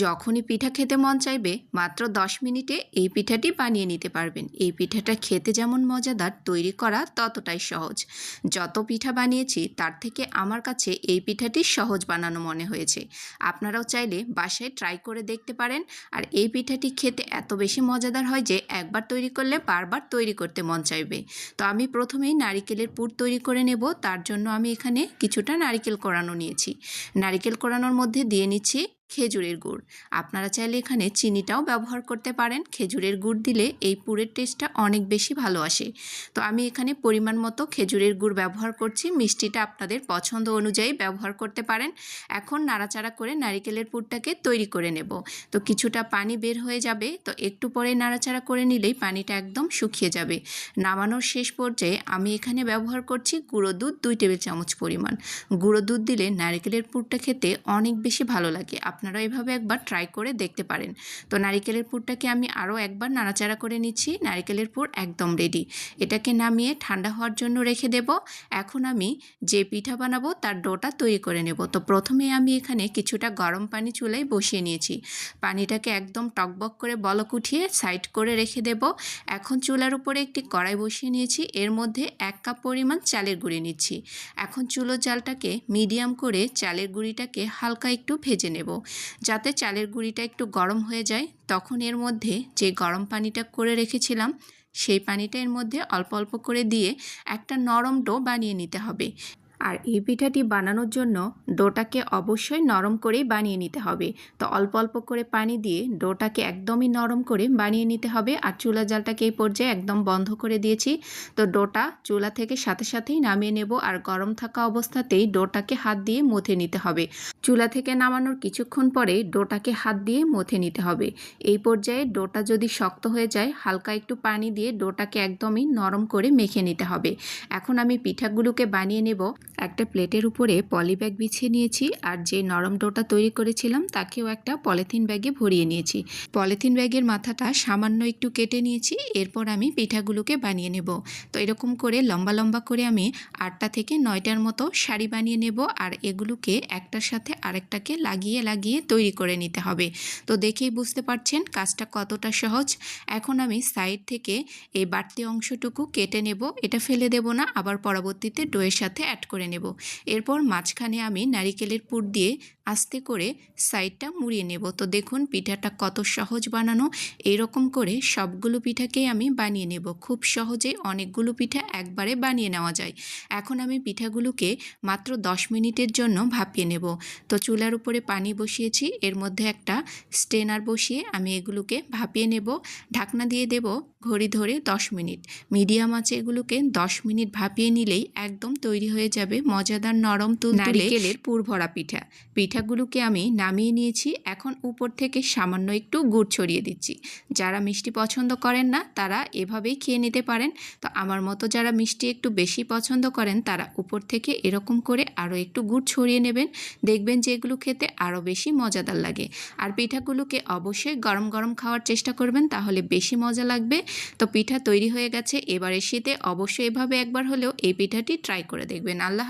যখনই পিঠা খেতে মন চাইবে, মাত্র দশ মিনিটে এই পিঠাটি বানিয়ে নিতে পারবেন। এই পিঠাটা খেতে যেমন মজাদার তৈরি করা ততটাই সহজ। যত পিঠা বানিয়েছি, তার থেকে আমার কাছে এই পিঠাটি সহজ বানানো মনে হয়েছে। আপনারাও চাইলে বাসায় ট্রাই করে দেখতে পারেন। আর এই পিঠাটি খেতে এত বেশি মজাদার হয় যে, একবার তৈরি করলে বারবার তৈরি করতে মন চাইবে। তো আমি প্রথমেই নারিকেলের পুর তৈরি করে নেব। তার জন্য আমি এখানে কিছুটা নারিকেল কোরানো নিয়েছি। নারিকেল কোরানোর মধ্যে দিয়ে নিচ্ছি খেজুরের গুড়। আপনারা চাইলে এখানে চিনিটাও ব্যবহার করতে পারেন। খেজুরের গুড় দিলে এই পুরের টেস্টটা অনেক বেশি ভালো আসে। তো আমি এখানে পরিমাণ মতো খেজুরের গুড় ব্যবহার করছি। মিষ্টিটা আপনাদের পছন্দ অনুযায়ী ব্যবহার করতে পারেন। এখন নাড়াচাড়া করে নারিকেলের পুরটাকে তৈরি করে নেব। তো কিছুটা পানি বের হয়ে যাবে। তো একটু পরে নাড়াচাড়া করে নিলেই পানিটা একদম শুকিয়ে যাবে। নামানোর শেষ পর্যায়ে আমি এখানে ব্যবহার করছি গুঁড়ো দুধ দুই টেবিল চামচ পরিমাণ। গুঁড়ো দুধ দিলে নারিকেলের পুরটা খেতে অনেক বেশি ভালো লাগে। আপনারা এভাবে একবার ট্রাই করে দেখতে পারেন। তো নারিকেলের পুরটাকে আমি আরও একবার নাড়াচাড়া করে নিচ্ছি। নারিকেলের পুর একদম রেডি এটাকে নামিয়ে ঠান্ডা হওয়ার জন্য রেখে দেব। এখন আমি যে পিঠা বানাবো তার ডোটা তৈরি করে নেব। তো প্রথমে আমি এখানে কিছুটা গরম পানি চুলায় বসিয়ে নিয়েছি। পানিটাকে একদম টকবক করে বলক উঠিয়ে সাইড করে রেখে দেব। এখন চুলার উপরে একটি কড়াই বসিয়ে নিয়েছি। এর মধ্যে এক কাপ পরিমাণ চালের গুঁড়ি নিচ্ছি। এখন চুলো জালটাকে মিডিয়াম করে চালের গুঁড়িটাকে হালকা একটু ভেজে নেব। যাতে চালের গুঁড়িটা একটু গরম হয়ে যায়, তখন এর মধ্যে যে গরম পানিটা করে রেখেছিলাম, সেই পানিটা এর মধ্যে অল্প অল্প করে দিয়ে একটা নরম ডো বানিয়ে নিতে হবে। আর এই পিঠাটি বানানোর জন্য ডোটাকে অবশ্যই নরম করেই বানিয়ে নিতে হবে। তো অল্প অল্প করে পানি দিয়ে ডোটাকে একদমই নরম করে বানিয়ে নিতে হবে আর চুলা জালটাকে এই পর্যায়ে একদম বন্ধ করে দিয়েছি। তো ডোটা চুলা থেকে সাথে সাথেই নামিয়ে নেব আর গরম থাকা অবস্থাতেই ডোটাকে হাত দিয়ে মথে নিতে হবে। চুলা থেকে নামানোর কিছুক্ষণ পরে ডোটাকে হাত দিয়ে মথে নিতে হবে। এই পর্যায়ে ডোটা যদি শক্ত হয়ে যায়, হালকা একটু পানি দিয়ে ডোটাকে একদমই নরম করে মেখে নিতে হবে। এখন আমি পিঠাগুলোকে বানিয়ে নেব। একটা প্লেটের উপরে পলি ব্যাগ বিছিয়ে নিয়েছি আর যে নরম ডোটা তৈরি করেছিলাম তাকেও একটা পলিথিন ব্যাগে ভরিয়ে নিয়েছি। পলিথিন ব্যাগের মাথাটা সামান্য একটু কেটে নিয়েছি, এরপর আমি পিঠাগুলোকে বানিয়ে নেব। তো এরকম করে লম্বা লম্বা করে আমি আটটা থেকে নয়টার মতো শাড়ি বানিয়ে নেব আর এগুলোকে একটার সাথে আরেকটাকে লাগিয়ে লাগিয়ে তৈরি করে নিতে হবে। তো দেখেই বুঝতে পারছেন কাজটা কতটা সহজ। এখন আমি সাইড থেকে এই বাড়তি অংশটুকু কেটে নেব, এটা ফেলে দেব না, আবার পরবর্তীতে ডোয়ের সাথে অ্যাড করে নেব। এরপর মাঝখানে আমি নারিকেলের পুর দিয়ে আস্তে করে সাইডটা মুড়িয়ে নেব। তো দেখুন পিঠাটা কত সহজ বানানো। এইরকম করে সবগুলো পিঠাকেই আমি বানিয়ে নেব। খুব সহজে অনেকগুলো পিঠা একবারে বানিয়ে নেওয়া যায়। এখন আমি পিঠাগুলোকে মাত্র দশ মিনিটের জন্য ভাপিয়ে নেব। তো চুলার উপরে পানি বসিয়েছি। এর মধ্যে একটা স্টেনার বসিয়ে আমি এগুলোকে ভাপিয়ে নেব। ঢাকনা দিয়ে দেব ঘড়ি ধরে দশ মিনিট। মিডিয়াম আছে এগুলোকে দশ মিনিট ভাপিয়ে নিলেই একদম তৈরি হয়ে যাবে মজাদার নরম তুল নারিকেলের পুর ভরা পিঠা পিঠাগুলোকে আমি নামিয়ে নিয়েছি। এখন উপর থেকে সামান্য একটু গুড় ছড়িয়ে দিচ্ছি। যারা মিষ্টি পছন্দ করেন না, তারা এভাবেই খেয়ে নিতে পারেন। তো আমার মতো যারা মিষ্টি একটু বেশি পছন্দ করেন, তারা উপর থেকে এরকম করে আরও একটু গুড় ছড়িয়ে নেবেন। দেখবেন যে এগুলো খেতে আরও বেশি মজাদার লাগে। আর পিঠাগুলোকে অবশ্যই গরম গরম খাওয়ার চেষ্টা করবেন, তাহলে বেশি মজা লাগবে। তো পিঠা তৈরি হয়ে গেছে। এবারে শীতে অবশ্যই এভাবে একবার হলেও এই পিঠাটি ট্রাই করে দেখবেন। আল্লাহ